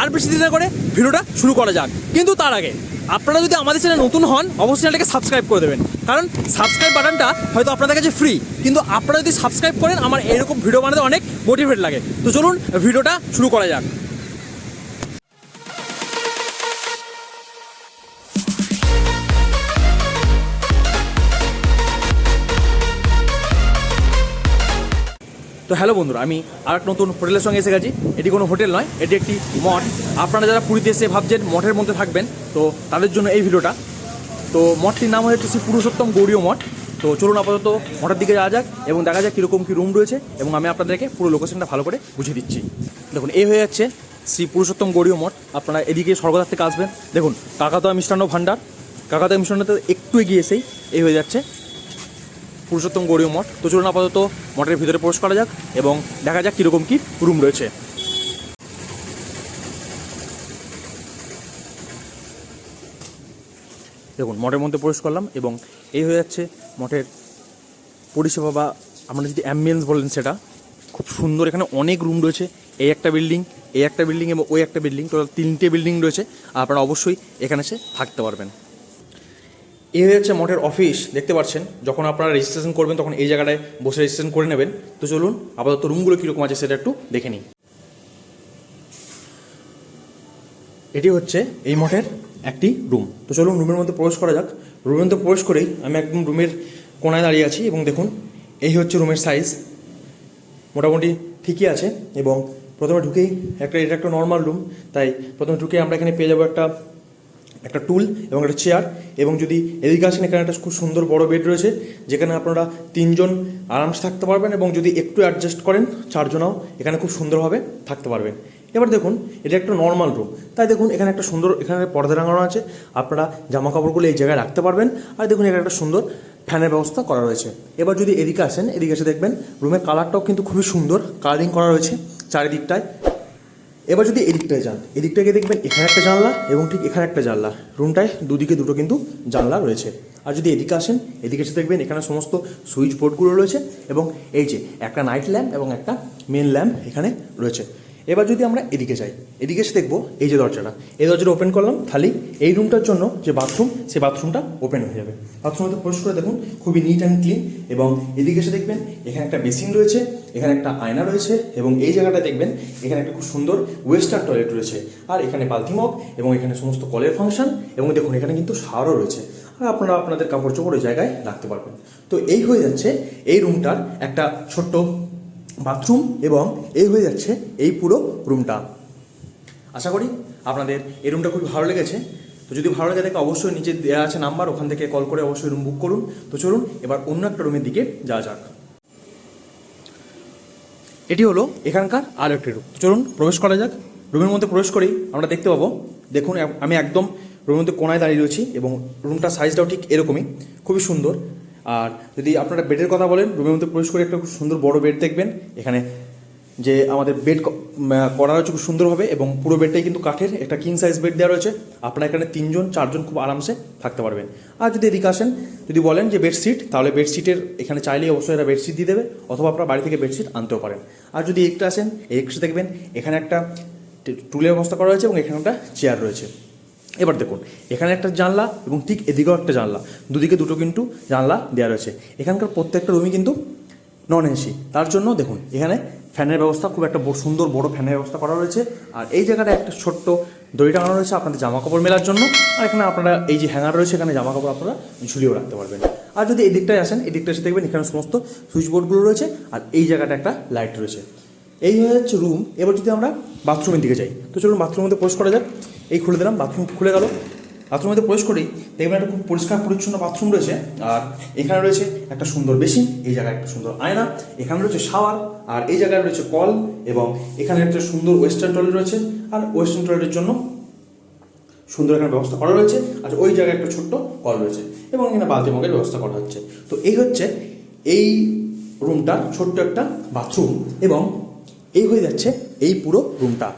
আর বেশি দিন করে ভিডিওটা শুরু করা যাক। কিন্তু তার আগে, আপনারা যদি আমাদের চ্যানেল নতুন হন, অবশ্যই চ্যানেলটাকে সাবস্ক্রাইব করে দেবেন। কারণ সাবস্ক্রাইব বাটনটা হয়তো আপনাদের কাছে ফ্রি কিন্তু আপনারা যদি সাবস্ক্রাইব করেন, আমার এরকম ভিডিও বানাতে অনেক মোটিভেট লাগে। তো চলুন, ভিডিওটা শুরু করা যাক। তো হ্যালো বন্ধুরা, আমি আর এক নতুন হোটেলের সঙ্গে এসে গেছি। এটি কোনো হোটেল নয়, এটি একটি মঠ। আপনারা যারা পুরীতে এসে ভাবছেন মঠের মধ্যে থাকবেন, তো তাদের জন্য এই ভিডিওটা। তো মঠটির নাম হচ্ছে শ্রী পুরুষোত্তম গৌরীয় মঠ। তো চলুন আপাতত মঠের দিকে যাওয়া যাক এবং দেখা যাক কীরকম কী রুম রয়েছে এবং আমি আপনাদেরকে পুরো লোকেশনটা ভালো করে বুঝিয়ে দিচ্ছি। দেখুন, এই হয়ে যাচ্ছে শ্রী পুরুষোত্তম গৌরীয় মঠ। আপনারা এদিকে স্বর্গদ্বার থেকে আসবেন। দেখুন কাকাতোয়া মিষ্টান্ন ভাণ্ডার। কাকাতোয়া মিষ্টান্নতে একটু এগিয়ে এসেই এই হয়ে যাচ্ছে পুরুষোত্তম গৌরীয় মঠ। তো চলুন আপাতত মঠের ভিতরে প্রবেশ করা যাক এবং দেখা যাক কীরকম কী রুম রয়েছে। দেখুন, মঠের মধ্যে প্রবেশ করলাম এবং এই হয়ে যাচ্ছে মঠের পরিষেবা বা আমরা যদি অ্যাম্বিয়েন্স বলেন সেটা, খুব সুন্দর এখানে অনেক রুম রয়েছে। এই একটা বিল্ডিং এই একটা বিল্ডিং এবং ওই একটা বিল্ডিং টোটাল তিনটে বিল্ডিং রয়েছে। আপনারা অবশ্যই এখানে এসে থাকতে পারবেন। এই হচ্ছে মঠের অফিস দেখতে পাচ্ছেন? যখন আপনারা রেজিস্ট্রেশন করবেন, তখন এই জায়গাটায় বসে রেজিস্ট্রেশন করে নেবেন। তো চলুন, আপাতত রুমগুলো কীরকম আছে সেটা একটু দেখে নিই। এটি হচ্ছে এই মঠের একটি রুম তো চলুন রুমের মধ্যে প্রবেশ করা যাক। রুমের মধ্যে প্রবেশ করেই আমি একদম রুমের কোনায় দাঁড়িয়ে আছি এবং দেখুন, এই হচ্ছে রুমের সাইজ মোটামুটি ঠিকই আছে এবং প্রথমে ঢুকেই একটা, এটা একটা নর্মাল রুম তাই প্রথমে ঢুকে আমরা এখানে পেয়ে যাব একটা একটা টুল এবং একটা চেয়ার এবং যদি এদিকে আসেন, এখানে একটা খুব সুন্দর বড় বেড রয়েছে, যেখানে আপনারা তিনজন আরামসে থাকতে পারবেন এবং যদি একটু অ্যাডজাস্ট করেন, চারজনাও এখানে খুব সুন্দরভাবে থাকতে পারবেন। এবার দেখুন, এটা একটা নর্মাল রুম তাই দেখুন, এখানে একটা সুন্দর, এখানে পর্দা রাঙানো আছে, আপনারা জামা কাপড়গুলো এই জায়গায় রাখতে পারবেন। আর দেখুন, এখানে একটা সুন্দর ফ্যানের ব্যবস্থা করা রয়েছে। এবার যদি এদিকে আসেন, এদিকে এসে দেখবেন রুমের কালারটাও কিন্তু খুবই সুন্দর কালারিং করা রয়েছে চারিদিকটায়। এবার যদি এদিকটায় যান এদিকটাকে দেখবেন এখানে একটা জানলা এবং ঠিক এখানে একটা জানলা। রুমটায় দুদিকে দুটো কিন্তু জানলা রয়েছে। আর যদি এদিকে আসেন, এদিকে এসে দেখবেন এখানে সমস্ত সুইচ বোর্ডগুলো রয়েছে এবং এই যে একটা নাইট ল্যাম্প এবং একটা মেন ল্যাম্প এখানে রয়েছে। এবার যদি আমরা এদিকে যাই, এদিকে এসে দেখব এই যে দরজাটা। এই দরজাটা ওপেন করলাম, খালি এই রুমটার জন্য যে বাথরুম সেই বাথরুমটা ওপেন হয়ে যাবে। বাথরুমে প্রবেশ করে দেখুন, খুবই নিট অ্যান্ড ক্লিন এবং এদিকে এসে দেখবেন, এখানে একটা বেসিন রয়েছে, এখানে একটা আয়না রয়েছে এবং এই জায়গাটা দেখবেন, এখানে একটা খুব সুন্দর ওয়েস্টার্ন টয়লেট রয়েছে। আর এখানে বালতি মগ এবং এখানে সমস্ত কলের ফাংশন এবং দেখুন, এখানে কিন্তু সারও রয়েছে। আর আপনারা আপনাদের কাপড় চোপড় ওই জায়গায় রাখতে পারবেন। তো এই হয়ে যাচ্ছে এই রুমটার একটা ছোট্ট বাথরুম এবং এই হয়ে যাচ্ছে এই পুরো রুমটা আশা করি আপনাদের এই রুমটা খুবই ভালো লেগেছে। তো যদি ভালো লাগে থাকে অবশ্যই নিচে দেওয়া আছে নাম্বার ওখান থেকে কল করে অবশ্যই রুম বুক করুন। তো চলুন, এবার অন্য একটা রুমের দিকে যাওয়া যাক। এটি হলো এখানকার আর একটি রুম চলুন, প্রবেশ করা যাক। রুমের মধ্যে প্রবেশ করেই আমরা দেখতে পাবো। দেখুন, আমি একদম রুমের মধ্যে কোনায় দাঁড়িয়ে রয়েছি এবং রুমটার সাইজটাও ঠিক এরকমই। খুবই সুন্দর। আর যদি আপনারা বেডের কথা বলেন, রুমের মধ্যে প্রবেশ করে একটা খুব সুন্দর বড় বেড দেখবেন। এখানে যে আমাদের বেড করা রয়েছে খুব সুন্দরভাবে এবং পুরো বেডটাই কিন্তু কাঠের, একটা কিং সাইজ বেড দেওয়া রয়েছে। আপনারা এখানে তিনজন, চারজন খুব আরামসে থাকতে পারবেন। আর যদি এদিকে আসেন, যদি বলেন যে বেডশিট তাহলে বেডশিটের এখানে চাইলেই অবশ্যই এরা বেডশিট দিয়ে দেবে, অথবা আপনারা বাড়ি থেকে বেডশিট আনতেও পারেন। আর যদি একটা আসেন একটু দেখবেন, এখানে একটা টুলের ব্যবস্থা করা হয়েছে এবং এখানে একটা চেয়ার রয়েছে। এবার দেখুন, এখানে একটা জানলা এবং ঠিক এদিকেও একটা জানলা। দুদিকে দুটো কিন্তু জানলা দেওয়া রয়েছে। এখানকার প্রত্যেকটা রুমই কিন্তু নন এসি তার জন্য দেখুন, এখানে ফ্যানের ব্যবস্থা, খুব একটা সুন্দর বড় ফ্যানের ব্যবস্থা করা রয়েছে। আর এই জায়গাটা একটা ছোট্ট দড়ি টাঙানো রয়েছে আপনাদের জামা কাপড় মেলার জন্য। আর এখানে আপনারা এই যে হ্যাঙ্গার রয়েছে, এখানে জামা কাপড় আপনারা ঝুলিয়েও রাখতে পারবেন। আর যদি এই দিকটায় আসেন, এই দিকটা এসে দেখবেন এখানে সমস্ত সুইচ বোর্ডগুলো রয়েছে আর এই জায়গাটা একটা লাইট রয়েছে। এই হয়ে যাচ্ছে রুম এবার যদি আমরা বাথরুমের দিকে যাই, তো চলুন বাথরুমের মধ্যে প্রবেশ করা যাক। এই খুলে দিলাম বাথরুম খুলে গেল। বাথরুমের মধ্যে প্রবেশ করেই দেখবেন একটা খুব পরিষ্কার পরিচ্ছন্ন বাথরুম রয়েছে, আর এখানে রয়েছে একটা সুন্দর বেসিন, এই জায়গায় একটা সুন্দর আয়না, এখানে রয়েছে শাওয়ার আর এই জায়গায় রয়েছে কল, এবং এখানে একটা সুন্দর ওয়েস্টার্ন টয়লেট রয়েছে, আর ওয়েস্টার্ন টয়লেটের জন্য সুন্দর এখানে ব্যবস্থা করা রয়েছে, আর ওই জায়গায় একটা ছোট্ট কল রয়েছে, এবং এখানে বালতি মগের ব্যবস্থা করা হচ্ছে। তো এই হচ্ছে এই রুমটা ছোট্ট একটা বাথরুম এবং এই হয়ে যাচ্ছে এই পুরো রুমটা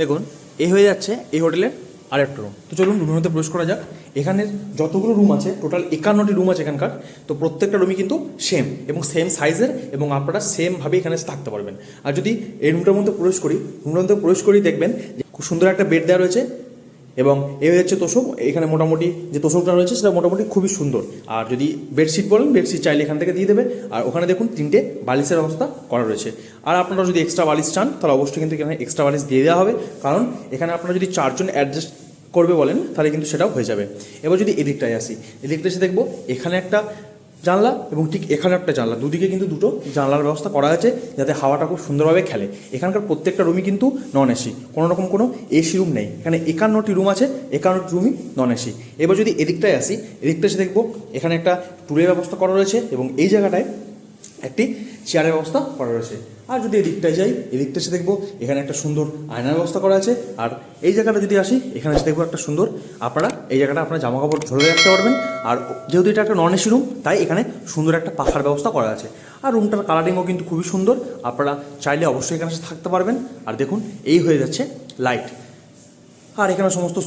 দেখুন, এই হয়ে যাচ্ছে এই হোটেলের আরেকটা রুম তো চলুন রুমের মধ্যে প্রবেশ করা যাক। এখানে যতগুলো রুম আছে টোটাল একান্নটি রুম আছে এখানকার। তো প্রত্যেকটা রুমই কিন্তু সেম এবং সেম সাইজের এবং আপনারা সেমভাবে এখানে থাকতে পারবেন। আর যদি এই রুমটার মধ্যে প্রবেশ করি রুমটার মধ্যে প্রবেশ করি দেখবেন যে খুব সুন্দর একটা বেড দেওয়া রয়েছে। এবং এই হচ্ছে তোষক, এখানে মোটামুটি যে তোষকটা রয়েছে সেটা মোটামুটি খুবই সুন্দর। আর যদি বেডশিট বলেন বেডশিট চাইলে এখান থেকে দিয়ে দেবে। আর ওখানে দেখুন তিনটে বালিশের ব্যবস্থা করা রয়েছে। আর আপনারা যদি এক্সট্রা বালিশ চান, তাহলে অবশ্যই কিন্তু এখানে এক্সট্রা বালিশ দিয়ে দেওয়া হবে। কারণ এখানে আপনারা যদি চারজন অ্যাডজাস্ট করবে বলেন, তাহলে কিন্তু সেটাও হয়ে যাবে। এবার যদি এদিকটায় আসি এদিকটা এসে দেখব, এখানে একটা জানলা এবং ঠিক এখানে একটা জানলা। দুদিকে কিন্তু দুটো জানলার ব্যবস্থা করা আছে যাতে হাওয়াটা খুব সুন্দরভাবে খেলে। এখানকার প্রত্যেকটা রুমই কিন্তু নন এসি কোনো রকম কোনো এসি রুম নেই। এখানে একান্নটি রুম আছে, একান্নটি রুমই নন এসি এবার যদি এদিকটায় আসি, এদিকটা এসে দেখব এখানে একটা টুলের ব্যবস্থা করা রয়েছে এবং এই জায়গাটায় একটি চেয়ারের ব্যবস্থা করা রয়েছে। আর যদি এদিকটায় যাই এদিকটা এসে দেখব এখানে একটা সুন্দর আয়নার ব্যবস্থা করা আছে। আর এই জায়গাটা যদি আসি, এখানে এসে দেখব একটা সুন্দর আপনারা এই জায়গাটা আপনার জামা কাপড় ঝরে রাখতে পারবেন। আর যেহেতু এটা একটা নন এসি রুম তাই এখানে সুন্দর একটা পাখার ব্যবস্থা করা আছে। আর রুমটার কালারিংও কিন্তু খুবই সুন্দর, আপনারা চাইলে অবশ্যই এখানে থাকতে পারবেন। আর দেখুন, এই হয়ে যাচ্ছে লাইট আর এখানে সমস্ত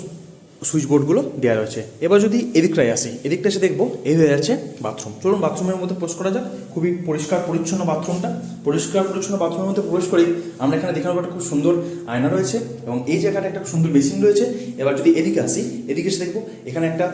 সুইচ বোর্ডগুলো দেওয়া রয়েছে। এবার যদি এদিকটায় আসি, এদিকটা এসে দেখব এই হয়ে যাচ্ছে বাথরুম চলুন বাথরুমের মধ্যে প্রবেশ করা যাক। খুবই পরিষ্কার, পরিচ্ছন্ন বাথরুমটা পরিষ্কার, পরিচ্ছন্ন বাথরুমের মধ্যে প্রবেশ করি, আমরা এখানে দেখার একটা খুব সুন্দর আয়না রয়েছে এবং এই জায়গাটা একটা সুন্দর বেসিন রয়েছে। এবার যদি এদিকে আসি, এদিকে এসে দেখব এখানে একটা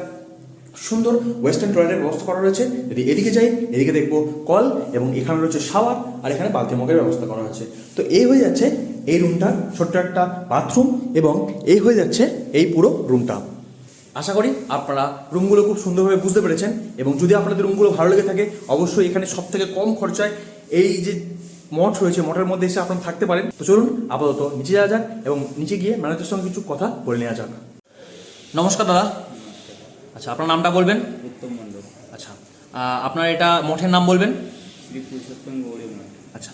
সুন্দর ওয়েস্টার্ন টয়লেটের ব্যবস্থা করা রয়েছে। যদি এদিকে যাই, এদিকে দেখব কল এবং এখানে রয়েছে শাওয়ার আর এখানে বালতি মগের ব্যবস্থা করা হয়েছে। তো এই হয়ে যাচ্ছে এই রুমটা ছোট্ট একটা বাথরুম এবং এই হয়ে যাচ্ছে এই পুরো রুমটা আশা করি আপনারা রুমগুলো খুব সুন্দরভাবে বুঝতে পেরেছেন এবং যদি আপনাদের রুমগুলো ভালো লেগে থাকে, অবশ্যই এখানে সব থেকে কম খরচায় এই যে মঠ রয়েছে, মঠের মধ্যে এসে আপনারা থাকতে পারেন। তো চলুন, আপাতত নিচে যাওয়া যাক এবং নিচে গিয়ে ম্যানেজারের সঙ্গে কিছু কথা বলে নেওয়া যাক। নমস্কার দাদা। আচ্ছা আপনার নামটা বলবেন? উত্তম মণ্ডল। আচ্ছা আপনার এটা মঠের নাম বলবেন? শ্রী পুরুষোত্তম গৌরী আচ্ছা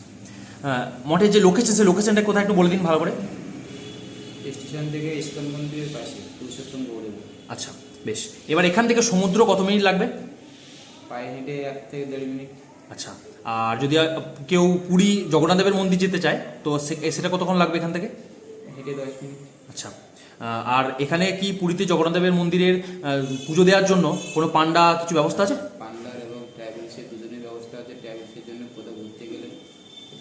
মঠের যে লোকেশন সেই লোকেশনটা কোথায় একটু বলে দিন ভালো করে। স্টেশন থেকে ইস্কন মন্দিরের পাশে পুরুষোত্তম গৌরী আচ্ছা বেশ। এবার এখান থেকে সমুদ্র কত মিনিট লাগবে? পায়ে হেঁটে এক থেকে দেড় মিনিট। আচ্ছা আর যদি কেউ পুরী জগন্নাথদেবের মন্দির যেতে চায় তো সেটা কতক্ষণ লাগবে এখান থেকে? হেঁটে দশ মিনিট। আচ্ছা আর এখানে কি পুরীতে জগন্নাথদেবের মন্দিরের পুজো দেওয়ার জন্য কোনো পান্ডা কিছু ব্যবস্থা আছে? পান্ডার এবং ট্রাভেলসের দুজনের ব্যবস্থা আছে। ট্রাভেলসের জন্য কোথাও ঘুরতে গেলে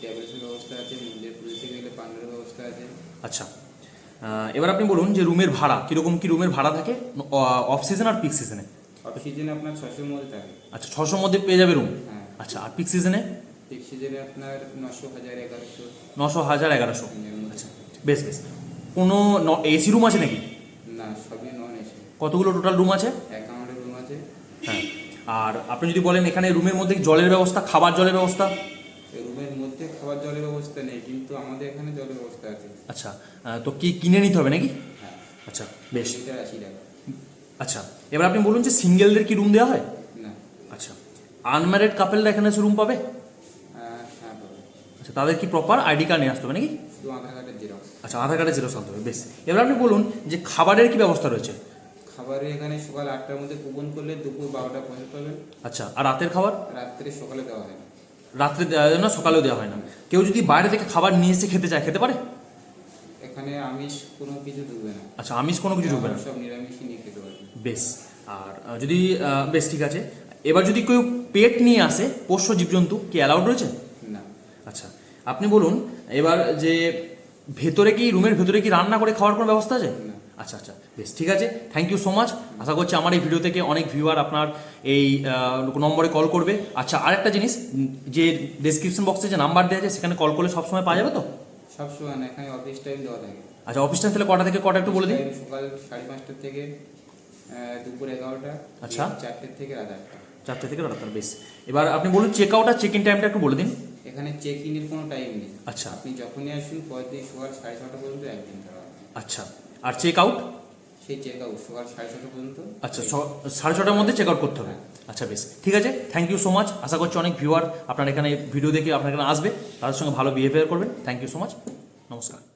ট্রাভেলসের ব্যবস্থা আছে মন্দির পুজোতে গেলে পান্ডার ব্যবস্থা আছে। আচ্ছা। এবার আপনি বলুন যে রুমের ভাড়া কীরকম কী রুমের ভাড়া থাকে? অফ সিজন আর পিক সিজনে অফ সিজনে আপনার ছশোর মধ্যে থাকে। আচ্ছা ছশোর মধ্যে পেয়ে যাবে রুম হ্যাঁ। আচ্ছা আর পিক সিজনে পিক সিজনে আপনার নশো হাজার এগারোশো। নশো হাজার এগারোশো। আচ্ছা বেশ বেশ। কোনো এসি রুম আছে নাকি? না সবই নন এসে কতগুলো টোটাল রুম আছে? অ্যাকাউন্টের রুম আছে। হ্যাঁ। আর আপনি যদি বলেন এখানে রুমের মধ্যে জলের ব্যবস্থা খাবার জলের ব্যবস্থা? রুমের মধ্যে খাবার জলের ব্যবস্থা নেই কিন্তু আমাদের এখানে জলের ব্যবস্থা আছে। আচ্ছা তো কি কিনে নিতে হবে নাকি? হ্যাঁ। আচ্ছা বেশ। আচ্ছা এবার আপনি বলুন যে সিঙ্গেলদের কি রুম দেওয়া হয়? না। আচ্ছা আনম্যারিড কাপেলরা এখানে রুম হ্যাঁ পাবে। আচ্ছা তাদের কি প্রপার আইডি কার্ড নিয়ে আসতে হবে নাকি? শুধু আধার কার্ডের জেরক্স আচ্ছা আধার কার্ডে জিরো আনতে হবে বেশ। এবার আপনি বলুন যে খাবারের কি ব্যবস্থা রয়েছে? খাবারে এখানে সকাল আটটার মধ্যে কুপন করলে দুপুর বারোটা পৌঁছাতে হবে। আচ্ছা আর রাতের খাবার? রাত্রে সকালে দেওয়া হয় না। রাত্রে দেওয়া যায় না সকালেও দেওয়া হয় না। কেউ যদি বাইরে থেকে খাবার নিয়ে এসে খেতে চায় খেতে পারে? এখানে আমিষ কোনো কিছু ঢুকবে না। আচ্ছা আমিষ কোনো কিছু ঢুকবে না? সব নিরামিষই নিয়ে খেতে পারবে বেশ আর যদি বেশ ঠিক আছে। এবার যদি কেউ পেট নিয়ে আসে পোষ্য জীবজন্তু কি অ্যালাউড রয়েছে? না। আচ্ছা আপনি বলুন এবার যে ভেতরে কি রুমের ভেতরে কি রান্না করে খাওয়ার কোনো ব্যবস্থা আছে? আচ্ছা আচ্ছা বেশ ঠিক আছে। থ্যাংক ইউ সো মাচ আশা করছি আমার এই ভিডিও থেকে অনেক ভিউয়ার আপনার এই নম্বরে কল করবে। আচ্ছা আরেকটা জিনিস যে ডেসক্রিপশন বক্সে যে নাম্বার দেওয়া আছে সেখানে কল করলে সবসময় পাওয়া যাবে তো? সব সময় না এখানে অফিস টাইম দেওয়া থাকে। আচ্ছা অফিস টাইম তাহলে কটা থেকে কটা একটু বলে দিন? সকাল সাড়ে পাঁচটার থেকে দুপুর এগারোটা আচ্ছা। চারটের থেকে রাত আটটা। চারটে থেকে রাত বেশ। এবার আপনি বলুন চেক আউট আর চেক ইন টাইমটা একটু বলে দিন। এখানে চেক ইনের কোনো টাইম নেই। আচ্ছা। আপনি যখনই আসুন দিন সকাল সাড়ে ছটা পর্যন্ত একদিন থাকা আচ্ছা। আর চেক আউট সেই চেক আউট সকাল সাড়ে ছটা পর্যন্ত। আচ্ছা সাড়ে ছটার মধ্যে চেক আউট করতে হবে। আচ্ছা বেশ। ঠিক আছে থ্যাংক ইউ সো মাচ আশা করছি অনেক ভিউয়ার আপনার এখানে ভিডিও দেখে আপনার এখানে আসবে। তাদের সঙ্গে ভালো বিহেভিয়ার করবেন। থ্যাংক ইউ সো মাচ নমস্কার।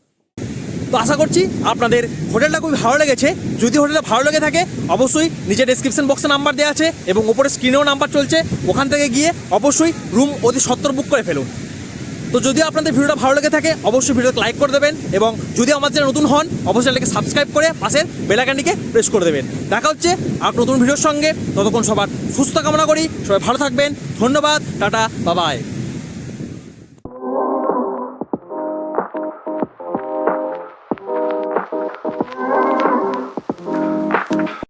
তো আশা করছি আপনাদের হোটেলটা খুবই ভালো লেগেছে। যদি হোটেলটা ভালো লেগে থাকে, অবশ্যই নিচে ডেসক্রিপশন বক্সে নাম্বার দেওয়া আছে এবং ওপরে স্ক্রিনেও নাম্বার চলছে। ওখান থেকে গিয়ে অবশ্যই রুম অতি সত্তর বুক করে ফেলুন। তো যদি আপনাদের ভিডিওটা ভালো লেগে থাকে, অবশ্যই ভিডিওতে লাইক করে দেবেন এবং যদি আমার চ্যানেল নতুন হন, অবশ্যই এটাকে সাবস্ক্রাইব করে পাশের বেলাকানিকে প্রেস করে দেবেন। দেখা হচ্ছে আর নতুন ভিডিওর সঙ্গে। ততক্ষণ সবার সুস্থ কামনা করি। সবাই ভালো থাকবেন। ধন্যবাদ। টাটা। বাবাই।